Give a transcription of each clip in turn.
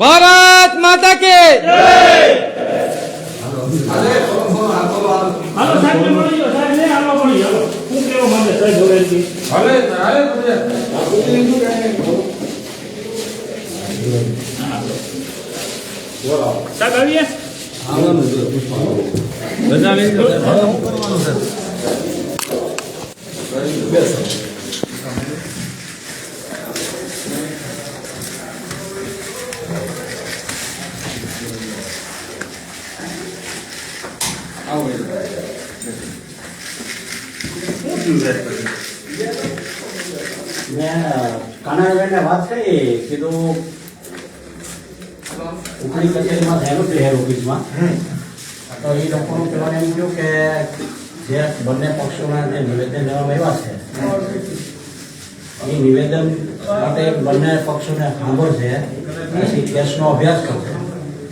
ભારત માતા કે સાહેબ આવીએ. જાઓ સાહેબ જોડેથી સાહેબ આવીએ મેં કાનાભાઈને વાત કરી કીધું ઉપરી કચેરીમાં થયેલું છે હેર ઓફિસમાં તો એ લોકોનું કહેવાનું એમ થયું કે જે બંને પક્ષોના જે નિવેદન લેવામાં આવ્યા છે એ નિવેદન માટે બંને પક્ષોને સાંભળશે પછી કેસનો અભ્યાસ કરશે.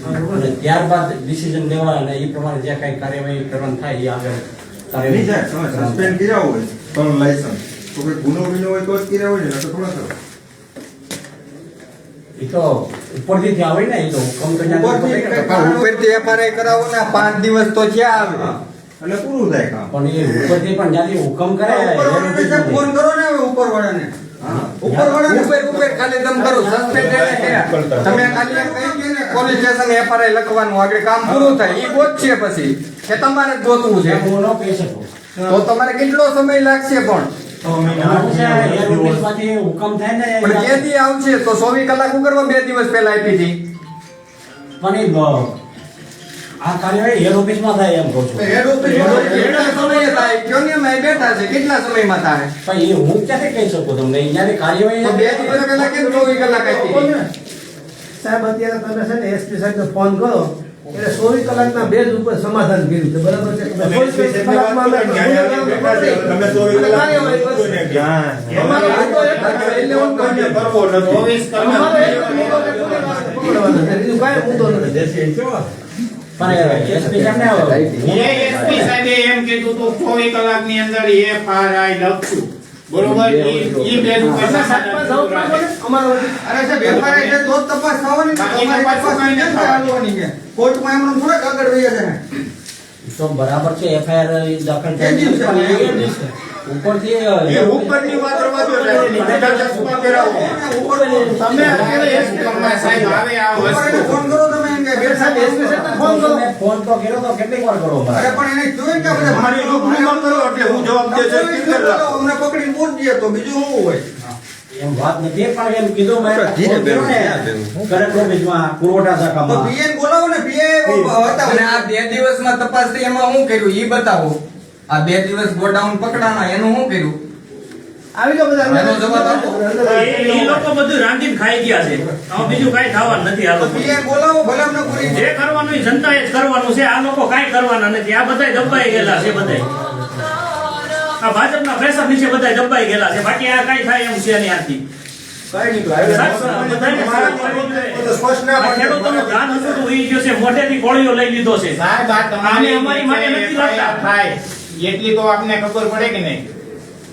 અને ત્યારબાદ ડિસિઝન લેવા અને એ પ્રમાણે જે કાંઈ કાર્યવાહી કરવાની થાય એ આગળ નહીં સાહેબ તમે સસ્પેન્ડ કર્યા હોય તમારું લાયસન્સ તો કોઈ ગુનો બીનો હોય તો જ કર્યા હોય ને નકર થોડા કરો. એ તો ઉપરથી જ આવે ને એ તો હુકમ કરીને ઉપરથી પણ કારણ- ઉપરથી એફઆરઆઈ કરાવો ને પાંચ દિવસ તો ક્યાં આવે એટલે પૂરું થાય કામ. એ ઉપરથી પણ જ્યાંથી હુકમ કરે ઉપરવાળાને ફોન કરો ને હવે ઉપરવાળાને. ઉપરવાળાને ઉપર ઉપર ખાલી તમે કરો સસ્પેન્ડ તમે ખાલી ને પોલીસ સ્ટેશન એફઆરઆઈ લખવાનું આગળ કામ પૂરું થાય ઈ ગોતશે પછી. કે તમારે જ ગોતવું છે? હું ન કહી શકું. તો તમારે કેટલો સમય લાગશે પણ? તમારું છે એર ઓફિસમાંથી હુકમ થાય ને પણ જે દી આવશે તો ચોવીસ કલાક કરવા બે દિવસ પહેલા આપી હતી. પણ એ બ- આ કાર્યવાહી એર ઓફિસમાં થાય એમ કહું છું. હેડ ઓફિસ કેટલા સમયે થાય? કયો ને અમે બેઠા છે કેટલા સમયમાં થાય? પણ એ હું ક્યાંથી કહી શકું તમને? અહીંયાની કાર્યવાહી તો બે દિવસ પહેલા કેમ ચોવીસ કલાક આપી હતી? સાહેબ અત્યારે તમે છે ને એસપી સાહેબને ફોન કરો એટલે ચોવીસ કલાકના બેઝ ઉપર સમાધાન કર્યું છે. બરાબર છે. બીજું કાંઈ મુદ્દો નથી. એ એમ કીધું તું ચોવીસ કલાકની અંદર એફઆરઆઈ લખશું. બરોબર બોલે, અમારો અરે સાહેબ વેપાર છે. તો તપાસ થવાની. કોર્ટમાં એમનું થોડાક આગળ વહી છે તો બરાબર છે એફઆઈઆર દાખલ થઈ એ. ઉપરથી એ ઉપરની વાત રવા દો એટલે નીચેના ચશ્મા પહેરાવો. તમે અત્યારે એસ હુકમમાં સાહેબ આવે આ વસ્તુ. ફોન કરો તમે સાહેબ એસપી ફોન કરો. ફોન તો કર્યો તો કેટલીક વાર કરો અરે પણ એને જોયું કે આપણે મારી રૂબરૂમાં કરો એટલે હું જવાબ દે છે ચોવીસ કલાક અમને પકડીને તો બીજું શું હોય? એમ વાત નથી પણ એમ કીધું મેં ધીરે ફોન કર્યો ને. કલેક્ટર પુરવઠા શાખામાં. પીએન બોલાવો ને પીએ હતા અને આ બે દિવસમાં તપાસ થઈ એમાં શું કર્યું? ઈ બતાવો. આ બે દિવસ ગોડાઉન પકડાના એનું શું કર્યું? આવી લો બધા. એનો જવાબ આપો. એ લોકો બધું રાંધીને ખાઈ ગયા છે. હવે બીજું કાઈ થવાનું નથી આ લોકો પીએન બોલાવો ભલે અમને પૂરી જે કરવાનું એ જનતાએ જ કરવાનું છે. આ લોકો કાઈ કરવાના નથી. આ બધાય દબાઈ ગયેલા છે બધાય. આ ભાજપના પ્રેશર નીચે બધાય દબાઈ ગયેલા છે. બાકી આ કાઈ થાય એમ છે નહીં આથી. મોઢેથી કોળીઓ લઈ લીધો છે. સાહેબ આ તમારી આને અમારી માટે નથી એટલી તો આપને ખબર પડે કે નહીં?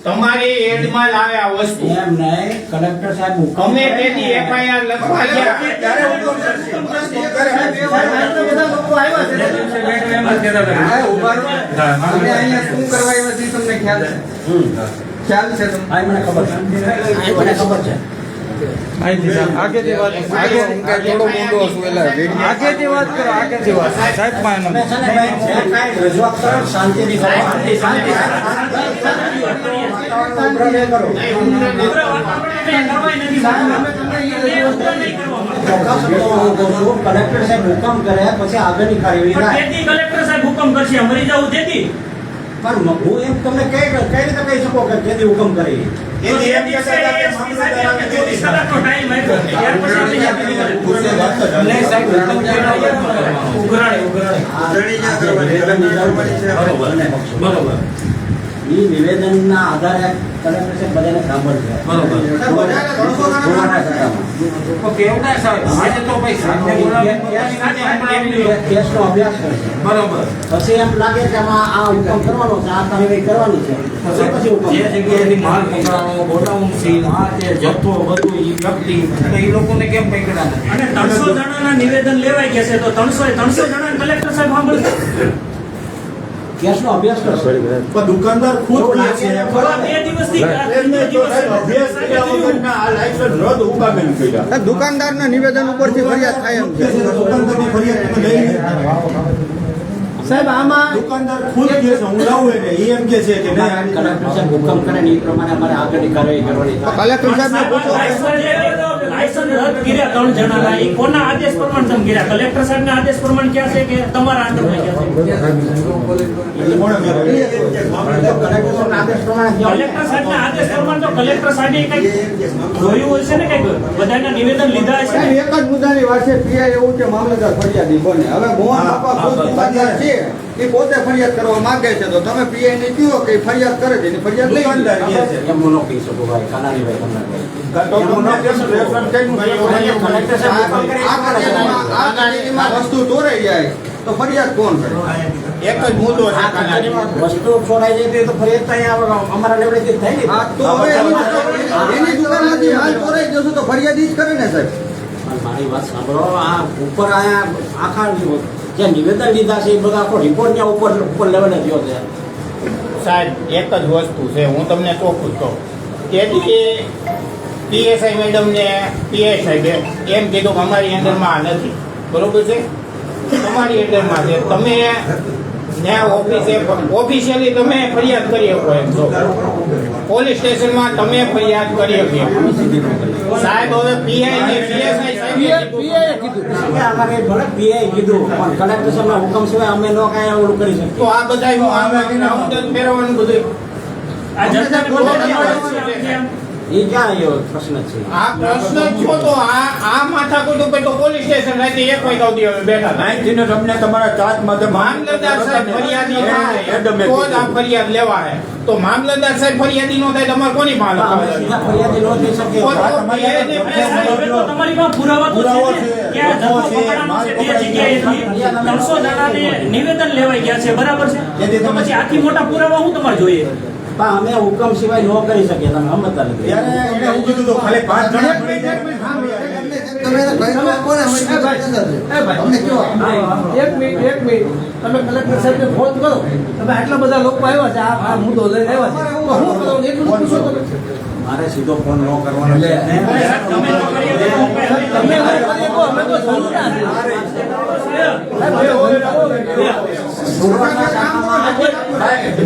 તમારી એડમાં જ આવે આ વસ્તુ એમ નહીં કલેક્ટર સાહેબ તમે તેની એફઆઈઆર લખવા ગયા ત્યારે હુકમ કરશે. આટલા બધા લોકો આવ્યા છે હા, ઊભા રહો. અને અહીંયા શું કરવા આવ્યા છે ઈ તમને ખ્યાલ છે ખ્યાલ છે તમને મને ખબર છે એ મને ખબર છે આગેથી વાત વાત કરો વાત સાહેબ શાંતિથી શાંતિ કલેક્ટર સાહેબ હુકમ કરે પછી આગળની કાર્યવાહી કલેક્ટર સાહેબ હુકમ કરશે મરી જવું તેથી પણ હું એમ તમને કઈ કઈ રીતે કહી શકો કે કેદી હુકમ કરી તો જે દિવસે ASP સાહેબે અમને 24 કલાકનો time આપ્યો છે, ત્યાર પછી અમે આપી દીધો. નહીં સાહેબ હુકમ કરીને ઉઘરાણી, ઉઘરાણી. ઉઘરાણી ના કરવાની, કરવાની છે. બંને પક્ષો. બરોબર નિવેદનના આધારે કલેક્ટર સાહેબ બધાને સાંભળશે તો. કેસનો અભ્યાસ કરશે બરોબર. પછી એમ લાગે કે આમાં આ હુકમ કરવાનો છે આ કાર્યવાહી કરવાની છે. તો પછી હુકમ જે જગ્યાએથી માલ પકડાવો ગોડાઉન સીલ આ તે જથ્થો બધું એ વ્યક્તિ એટલે ઈ લોકોને કેમ પકડા અને ત્રણસો જણાના નિવેદન લેવાય ગયા છે તો ત્રણસો ત્રણસો જણા કલેક્ટર સાહેબ સાંભળશે? કેસનો અભ્યાસ કરશે પણ દુકાનદાર ખુદ કહે છે બે દિવસથી અભ્યાસ કર્યા વગરના આ લાયસન્સ રદ ઉપાગમ કર્યા. દુકાનદારના નિવેદન ઉપરથી ફરિયાદ થાય એમ છે. દુકાનદારની ફરિયાદ તમે લઈ. સાહેબ આમાં દુકાનદાર ખુદ કે છે હું લાવું એને એ એમ કે છે કે નહીં આ કલેક્ટર સાહેબ હુકમ કરે ને એ પ્રમાણે અમારે આગળની કાર્યવાહી કરવાની કલેક્ટર સાહેબને પૂછો લાયસન્સ રદ કર્યા ત્રણ જણાના એ કોના આદેશ પ્રમાણે તમે કર્યા કલેક્ટર સાહેબના આદેશ પ્રમાણે ક્યાં છે કે તમારા અંડરમાં ક્યાં છે એટલે કોણે કર્યું? કલેક્ટર સાહેબના આદેશ પ્રમાણે આદેશ પ્રમાણે તો કલેક્ટર સાહેબે કઈ જોયું હશે ને કઈ બધાના નિવેદન લીધા હશે એક જ મુદ્દાની વાત છે પીઆઈ એવું કે મામલતદાર ફરિયાદી બને હવે મોહન હા, ખુદ છે એ પોતે ફરિયાદ કરવા માંગે છે. તો તમે પીઆઈ ને કહો કે ફરિયાદ કરે છે? ફરિયાદ નહીં. એમ હું ન કહી શકું ભાઈ કાનાની ભાઈ તમને વસ્તુ ચોરાઈ જાય. તો ફરિયાદ કોણ કરે? એક જ મુદ્દો છે વસ્તુ ચોરાઈ જાય તો ફરિયાદ તો અહીંયા અમારા લેવડેથી થાય ને હા તો હવે એની દુકાનમાંથી માલ ચોરાઈ જશે તો ફરિયાદી જ કરે ને સાહેબ. મારી વાત સાંભળો આ ઉપર આયા આખા જે નિવેદન લીધા છે એ બધા આખો રિપોર્ટ ત્યાં ઉપર ઉપર લેવલે થયો છે. સાહેબ, એક જ વસ્તુ છે, હું તમને ચોખ્ખું કહું. તેથી પીએસઆઈ મેડમને પીએસ સાહેબે એમ કીધું કે અમારી અંદરમાં આ નથી. બરોબર છે? તમારી અંદરમાં છે. તમે ત્યાં ઓફિસે ઓફિશિયલી તમે ફરિયાદ કરી શકો એમ છો પોલીસ સ્ટેશનમાં તમે ફરિયાદ કરી શકો સાહેબ, હવે પીઆઈ ને પીએસઆઈ કીધું. અમારે ભલે કીધું. પણ કલેક્ટર હુકમ સિવાય અમે નો કાંઈ ઓલું કરી શકીએ. તો આ બધા ફેરવવાનું બધું આ છે. એ ક્યાં આવ્યો પ્રશ્ન છે? આ પ્રશ્ન છો તો આ આ માથાકૂટ ઉપર તો પોલીસ સ્ટેશન રાતે એક વાગ્યા સુધી અમે બેઠા નાઈન અહીંથી ને તમને તમારા ચાર્જ માધ્યમ મામલતદાર સાહેબ ફરિયાદી થાય તો જ આ ફરિયાદ લેવાય. તો મામલતદાર સાહેબ ફરિયાદી નો થાય તમારે કોની માલ ફરિયાદી નો થઈ શકે તમારી પાસે પુરાવા તો છે ને. ત્રણસો નિવેદન લેવાઈ ગયા છે. બરાબર છે? તો પછી આથી મોટા પુરાવા હું તમારે જોઈએ? પણ અમે હુકમ સિવાય નો કરી શકીએ તમે અમે ત્યારે હું કીધું તો ખાલી પાંચ જણા મળી જાય. તમે એને કહી દો કોને અમે એ ભાઈ, એ ભાઈ. અમને કયો એક મિનિટ એક મિનિટ. તમે કલેક્ટર સાહેબને ફોન કરો. તમે આટલા બધા લોકો આવ્યા છે આ આ મુદ્દો લઈને છે. તો શું કરો? એટલું તો પૂછો તમે. મારે સીધો ફોન ન કરવાનો છે.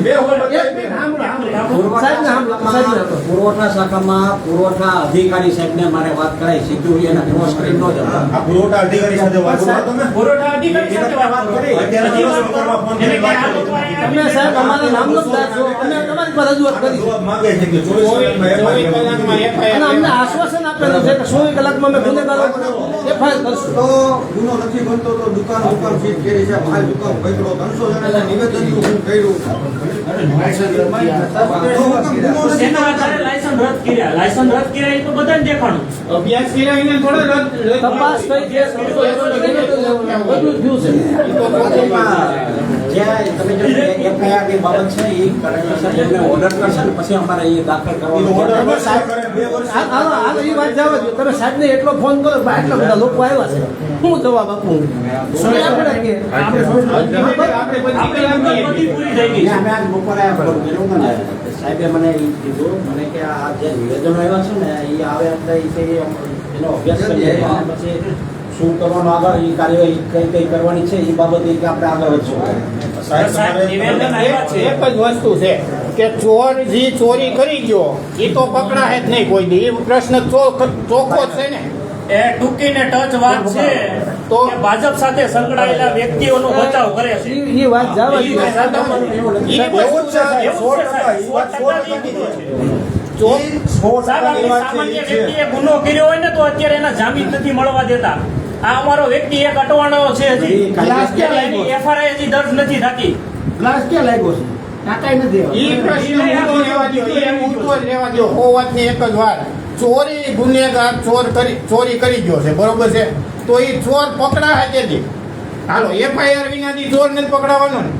બે પુરવઠા શાખામાં પુરવઠા અધિકારી સાહેબને મારે વાત કરાઈ સીધું એને ક્રોસ કરી ન જતા પુરવઠા અધિકારી સાથે વાત કરો તમે. પુરવઠા અધિકારી સાથે વાત કરી. તમે સાહેબ અમારા અમે તમારી પર રજૂઆત માંગે છે કે કલાકમાં અમને આશ્વાસન આપેલું છે કે સોળ કલાકમાં અમે ગુનેગારો એફઆઈઆર કરશું. તો ગુનો નથી બનતો તો દુકાન ઉપર કરી છે માલ દુકાન પકડો. નિવેદન હું કર્યું. રદ કર્યા. લાયસન્સ રદ કર્યા તો બધાને દેખાણું. અભ્યાસ કરાવીને થોડો રદ તપાસ થઈ એનો બધું થયું છે. તો તમે જો એફઆઈઆર બાબત છે એ એમને ઓર્ડર કરશે ને પછી અમારે એ દાખલ કરવાનો. સાહેબ એ વાત જવા તમે સાહેબને એટલો ફોન કરો બધા લોકો આવ્યા છે. હું જવાબ આપું? સાહેબે મને એ કીધું મને કે આ જે નિવેદનો આવ્યા છે ને એ આવે એટલે એ એનો અભ્યાસ કરીએ પછી શું કરવાનું આગળ એ કાર્યવાહી કઈ કઈ કરવાની છે એ બાબતે કે આપણે આગળ વધશું. સાહેબ સાહેબ, તમારે નિવેદન આવ્યા છે. એક જ વસ્તુ છે કે ચોર જે ચોરી કરી ગયો એ તો પકડાય જ નહીં કોઈ દી. એ પ્રશ્ન ચો- ચોખ્ખો છે ને. એ ટૂંકીને ટચ વાત છે તો- ભાજપ સાથે સંકળાયેલા વ્યક્તિઓનો બચાવ કરે છે. ઈ વાત જવા ઈ દો. વાત ઈ એવું જ છે સાહેબ, એવું સો છે ટકા, સાહેબ, ઈ વાત સો સો ટકાની ટકાની મુદ્દો છે. છે. ચો- સો સાહેબ, ટકાની આપણી વાત છે, સામાન્ય વ્યક્તિએ ગુનો કર્યો હોય ને તો અત્યારે એના જામીન નથી મળવા દેતા. આ અમારો વ્યક્તિ એક અટવાણો છે હજી. એ કે લાગ્યો? એફઆરઆઈ હજી દર્જ નથી થતી. ગ્લાસ કે લાગ્યો છે? કાકાઈ નથી ઈ પ્રશ્ન ઊંધો રહેવા દ્યો, એ જ રહેવા દ્યો. સો વાતની એક જ વાત. ચોરી ગુનેગાર ચોર કરી ચોરી કરી ગયો છે બરોબર છે? તો એ ચોર પકડા તેથી હાલો એફઆઈઆર વિનાથી ચોર નથી પકડાવાનો ને.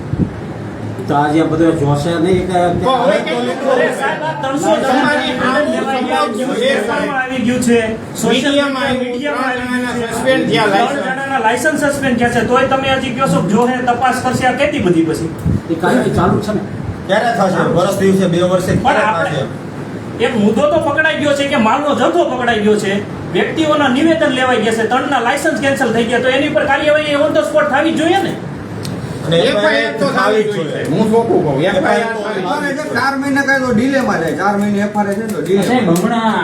તો આજે બધું જોશે નહીં કે તો હવે કેટલું અરે સાહેબ, આ 300 તમારી જણાના લેવાઈ ગયા, આમ ન્યૂઝપેપરમાં આવી ગયું છે. સોશિયલ મીડિયામાં આવ્યું, મીડિયામાં આવી ત્રણ ગયું છે. સસ્પેન્ડ થયા લાયસન્સ. સસ્પેન્ડ થયા છે. તોય તમે હજી કહો છો જો હે તપાસ કરશે આ કેટલી બધી પછી? એ કાયમી ચાલુ છે ને. ક્યારે થશે? વર્ષ દિવસે બે વર્ષે પણ આપણે એક મુદ્દો તો પકડાઈ ગયો છે કે માલનો જથ્થો પકડાઈ ગયો છે. વ્યક્તિઓના નિવેદન લેવાઈ ગયા છે. ત્રણના લાયસન્સ કેન્સલ થઈ ગયા. તો એની પર કાર્યવાહી ઓન ધ સ્પોટ થવી જોઈએ ને? હું કહું એફઆઈઆર ચાર મહિના કાંઈ તો ડીલેમાં જાય. ચાર મહિને એફઆર છે તો ડીલે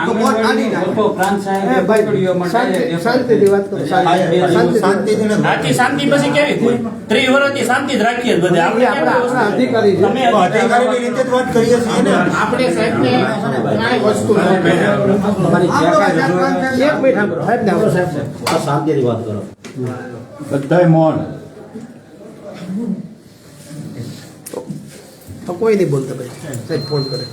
તો કોર્ટ કાઢી નાખે. મોટો પ્રાંત સાહેબ પકડ્યો માટે શાંતિ શાંતિથી વાત કરો શાંતિથી શાંતિ પછી કેવી ત્રીસ વર્ષથી શાંતિ જ રાખીએ બધે. આપણે અધિકારી તમે અધિકારીની રીતે જ વાત કરીએ છીએ ને. આપણે સાહેબને વસ્તુ એક મિનિટ સાહેબ ને સાહેબ સાહેબ વાત કરો. બધાય મૌન. તો કોઈ નહીં બોલતા ભાઈ. સાહેબ ફોન કરે.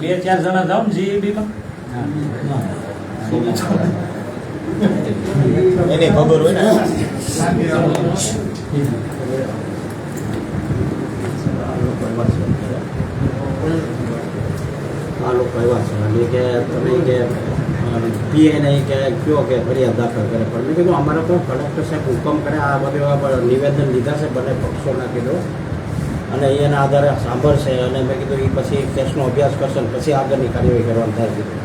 બે ચાર જણા જાઓ ને GEB માં એને ખબર હોય ને. આ લોકો એવા છે. અને કે તમે કે પીએ નહીં કે કયો કે ફરિયાદ દાખલ કરે. પણ મેં કીધું અમારે તો કલેક્ટર સાહેબ હુકમ કરે આ બધું એવા નિવેદન લીધા છે બંને પક્ષોના કીધું અને એના આધારે સાંભળશે અને મેં કીધું એ પછી કેસનો અભ્યાસ કરશે ને પછી આગળની કાર્યવાહી કરવાની થાય કીધું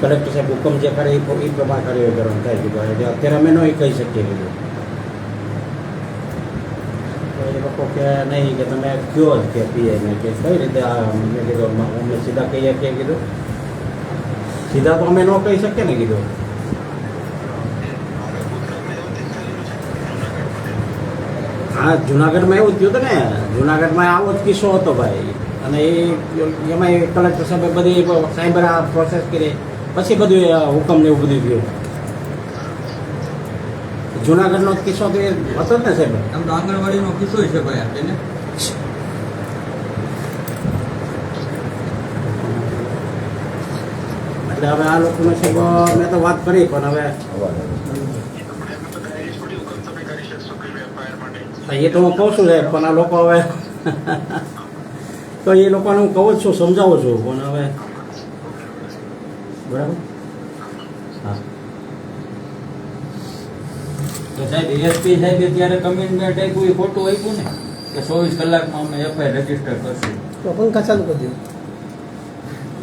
કલેક્ટર સાહેબ હુકમ જે કરે એ પ્રમાણે કાર્યવાહી કરવાની થાય કીધું એટલે અત્યારે અમે નહીં કહી શકીએ કીધું એ લોકો કે નહીં કે તમે કયો જ કે પીએ ને કે કઈ રીતે આ મેં કીધું અમે સીધા કહીએ કે કીધું? સીધા તો અમે ન કહી શકીએ ને કીધું. હા જુનાગઢમાં એવું થયું હતું ને. જુનાગઢમાં આવો જ કિસ્સો હતો ભાઈ. અને એ એમાં કલેક્ટર સાહેબે બધી સાયબર આ પ્રોસેસ કરી. પછી બધું હુકમ ને એવું બધું થયું. જુનાગઢનો કિસ્સો તો એ હતો ને સાહેબ. આમ તો આંગણવાડીનો કિસ્સો છે ભાઈ આપણે એટલે હવે આ લોકોનો છે મેં તો વાત કરી પણ હવે હા, એ તો હું કહું છું સાહેબ પણ આ લોકો હવે તો એ લોકોને હું કહું જ છું સમજાવું છું પણ હવે બરાબર? હા. તો સાહેબ એસપી સાહેબે ત્યારે કમિટમેન્ટ આપ્યું એ ખોટું આપ્યું ને કે ચોવીસ કલાકમાં અમે એફઆઈઆર રજિસ્ટર કરશું. તો પંખા ચાલુ કરી દો.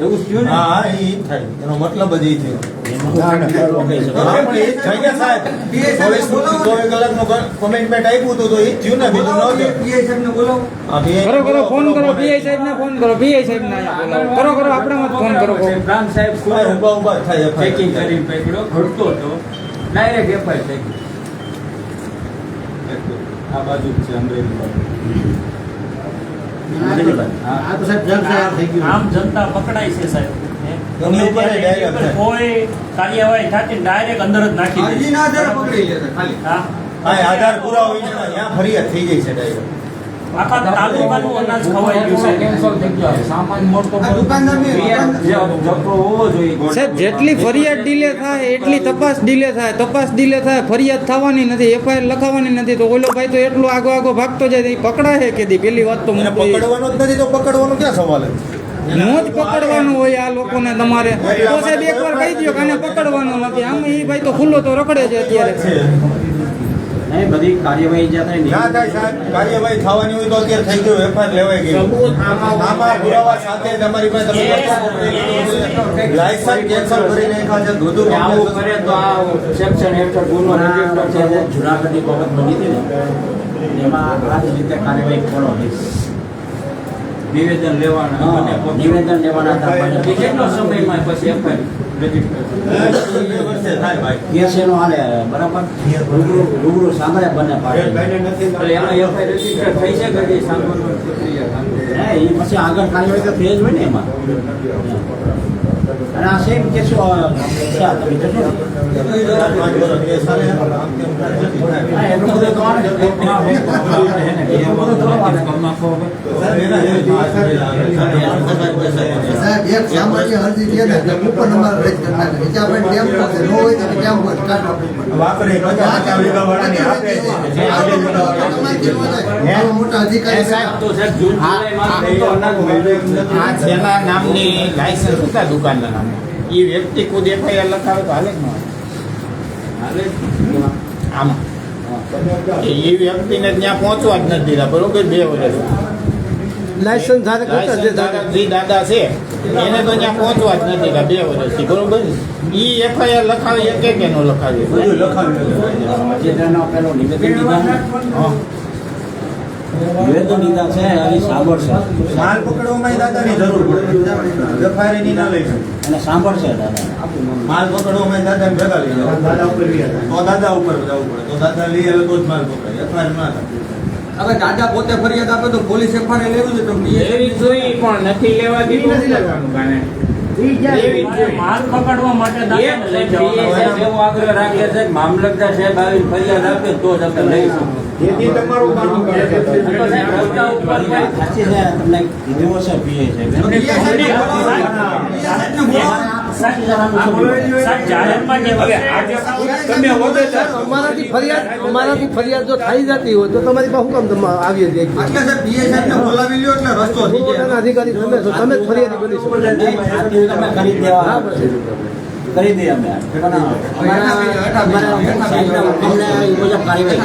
એવું થયું ને? હા એ થાય. એનો મતલબ જ એ થયો. કોમેન્ટમેન્ટ આપ્યું હતું તો એ થયું ને બીજું ન બોલાવો, કરો કરો ફોન કરો પીઆઈ સાહેબ ને ફોન કરો પીઆઈ સાહેબ ને બોલાવો. કરો કરો આપણે મત ફોન કરો. સાહેબ, સાહેબ હા, ઊભા ઊભા થાય. ચેકિંગ કરીને પકડ્યો ઘડતો હતો. ડાયરેક્ટ એફઆઈઆર થઈ આ બાજુ જ છે અમરેલી બાજુ આ તો સાહેબ જનતા થઈ ગયું આમ જનતા પકડાય છે સાહેબ. કોઈ કાર્યવાહી થતી ડાયરેક્ટ અંદર જ નાખી દે આધાર પુરાવો ફરિયાદ થઈ જાય છે ડાયરેક્ટ આખા તાલુકાનું અનાજ ખવાઈ ગયું છે. કેન્સલ થઈ ગયો સામાન્ય મોટો હોવો જોઈએ. સાહેબ જેટલી ફરિયાદ ડીલે થાય એટલી તપાસ ડીલે થાય. તપાસ ડીલે થાય ફરિયાદ થવાની નથી એફઆઈઆર લખાવાની નથી. તો ઓલો ભાઈ તો એટલો આગો આગો ભાગતો જાય એ પકડાય કે દી? પેલી વાત તો મને પકડવાનો જ નથી તો પકડવાનો ક્યાં સવાલ છે? નો જ પકડવાનું હોય આ લોકોને તમારે. તો સાહેબ એકવાર કહી દો કે આને પકડવાનું નથી. આમ એ ભાઈ તો ખુલ્લો તો રખડે છે અત્યારે. નહીં બધી કાર્યવાહી જ્યાં થાય ને ના થાય સાહેબ કાર્યવાહી થવાની હોય તો અત્યારે થઈ ગયું એફઆઈઆર લેવાઈ ગઈ આમાં પુરાવા સાથે તમારી પાસે તમે લાયસન્સ કેન્સલ કરી નાખ્યા છે ધોધું આવું કરે તો આ સેક્શન હેઠળ ગુનો રજિસ્ટર છે જે જુનાગઢની બાબત બની હતી ને એમાં આ જ રીતે કાર્યવાહી થઈ નિવેદન લેવાના બંને નિવેદન લેવાના હતા એ સમયમાં પછી એફઆઈઆર આગળ કાર્યવાહી તો થઈ જ હોય ને એમાં. અને આ સેમ કેસો મોટા અધિકારી નામની લાયસન્સ હતા દુકાનના નામે. એ વ્યક્તિ ખુદ એફઆઈઆર લખાવે તો હાલે જ ન હાલે? આમાં. એ વ્યક્તિને ત્યાં પહોંચવા જ નથી દીધા બરોબર? બે વર્ષ લાયસન્સ ધારક હતા જે દાદા જે દાદા છે એને તો ત્યાં પહોંચવા જ નથી દીધા બે વર્ષથી બરોબર? એ એફઆઈઆર લખાવી કે કે ન લખાવી. લખાવી. નિવેદન દીધા છે એની સાંભળશે માલ પકડવામાં દાદાની જરૂર પડે. જફારી ની ના લઈ અને સાંભળશે દાદા. માલ પકડવામાં દાદાને ભેગા લઈ જાવ દાદા ઉપર તો દાદા ઉપર જવું પડે. તો દાદા લઈ આવે તો જ માલ પકડે એફઆઈઆર ના થાય. હવે દાદા પોતે ફરિયાદ આપે તો પોલીસ એફઆઈઆર લેવું છે તમને? એવી જોઈ પણ નથી લેવા દીધું. નથી લેવાનું કાને? માલ પકડવા માટે એવો આગ્રહ રાખે છે કે મામલતદાર સાહેબ આવી ફરિયાદ આપે તો જ આપણે લઈશું જેથી તમારું કામ કરે છે. સાચી છે તમને કીધું હશે પીએ છે. અમારાથી ફરિયાદ જો થઈ જતી હોય તો તમારી પાસે શું કામ? તમે આવીએ છીએ અધિકારી તમે તમે ફરિયાદી બની શકો. કરી દઈએ અમે.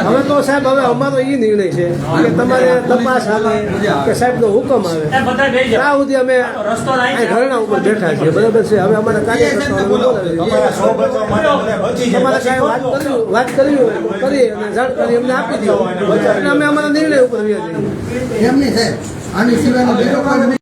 હવે તો સાહેબ હવે અમારો એ નિર્ણય છે કે તમારે તપાસ આવે કે સાહેબનો હુકમ આવે. ત્યાં સુધી અમે ધરણા ઉપર બેઠા છીએ. બરાબર છે? હવે અમારા કાંઈ વાત કરવી હોય કરી. અને જાણકારી અમને આપી દો અમે અમારા નિર્ણય ઉપર નહીં સાહેબ. આની સિવાયનો બીજો